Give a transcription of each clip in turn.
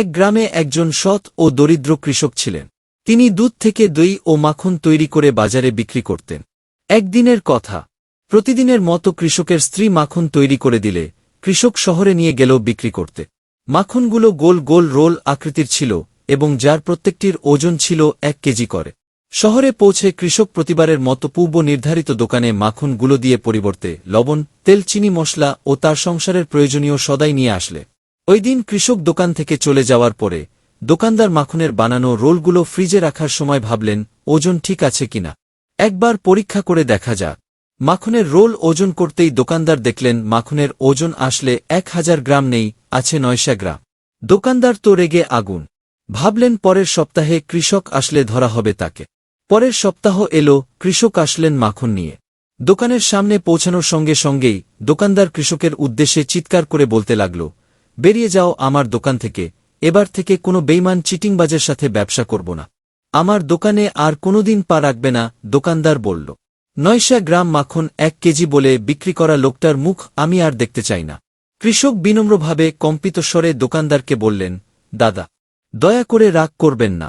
এক গ্রামে একজন সৎ ও দরিদ্র কৃষক ছিলেন। তিনি দুধ থেকে দই ও মাখন তৈরি করে বাজারে বিক্রি করতেন। একদিনের কথা, প্রতিদিনের মতো কৃষকের স্ত্রী মাখন তৈরি করে দিলে কৃষক শহরে নিয়ে গেল বিক্রি করতে। মাখনগুলো গোল গোল রোল আকৃতির ছিল এবং যার প্রত্যেকটির ওজন ছিল এক কেজি করে। শহরে পৌঁছে কৃষক প্রতিবারের মতো পূর্ব নির্ধারিত দোকানে মাখনগুলো দিয়ে পরিবর্তে লবণ, তেল, চিনি, মশলা ও তার সংসারের প্রয়োজনীয় সদাই নিয়ে আসলে। ওই দিন কৃষক দোকান থেকে চলে যাওয়ার পরে, দোকানদার মাখনের বানানো রোলগুলো ফ্রিজে রাখার সময় ভাবলেন, ওজন ঠিক আছে কিনা একবার পরীক্ষা করে দেখা যাক। মাখনের রোল ওজন করতেই দোকানদার দেখলেন, মাখনের ওজন আসলে এক হাজার গ্রাম নেই, আছে নয়শা গ্রাম। দোকানদার তো রেগে আগুন। ভাবলেন পরের সপ্তাহে কৃষক আসলে ধরা হবে তাকে। পরের সপ্তাহ এলো, কৃষক আসলেন মাখন নিয়ে। দোকানের সামনে পৌঁছানোর সঙ্গে সঙ্গেই দোকানদার কৃষকের উদ্দেশ্যে চিৎকার করে বলতে লাগল বেরিয়ে যাও আমার দোকান থেকে, এবার থেকে কোনো বেইমান চিটিংবাজের সাথে ব্যবসা করব না। আমার দোকানে আর কোনোদিন পা রাখবে না, দোকানদার বলল। নয়শা গ্রাম মাখন এক কেজি বলে বিক্রি করা লোকটার মুখ আমি আর দেখতে চাই না। কৃষক বিনম্রভাবে কম্পিত স্বরে দোকানদারকে বললেন, দাদা, দয়া করে রাগ করবেন না।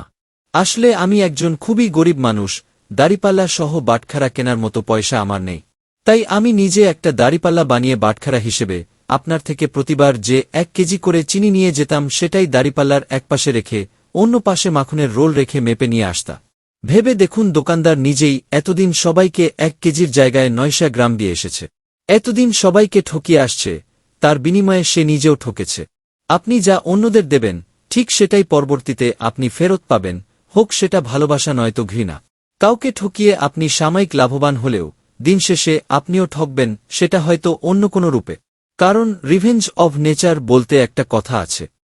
আসলে আমি একজন খুবই গরিব মানুষ, দাড়িপাল্লা সহ বাটখারা কেনার মতো পয়সা আমার নেই। তাই আমি নিজে একটা দাড়িপাল্লা বানিয়ে বাটখারা হিসেবে আপনার থেকে প্রতিবার যে এক কেজি করে চিনি নিয়ে যেতাম, সেটাই দাড়িপাল্লার একপাশে রেখে, অন্য পাশে মাখনের রোল রেখে মেপে নিয়ে আসতা। ভেবে দেখুন, দোকানদার নিজেই এতদিন সবাইকে এক কেজির জায়গায় নয়শা গ্রাম দিয়ে এসেছে। এতদিন সবাইকে ঠকিয়ে আসছে, তার বিনিময়ে সে নিজেও ঠকেছে। আপনি যা অন্যদের দেবেন, ঠিক সেটাই পরবর্তীতে আপনি ফেরত পাবেন, হোক সেটা ভালোবাসা নয়তো ঘৃণা। কাউকে ঠকিয়ে আপনি সাময়িক লাভবান হলেও, দিন শেষে আপনিও ঠকবেন, সেটা হয়তো অন্য কোনো রূপে। কারণ রিভেঞ্জ অব নেচার বলতে একটা কথা আছে।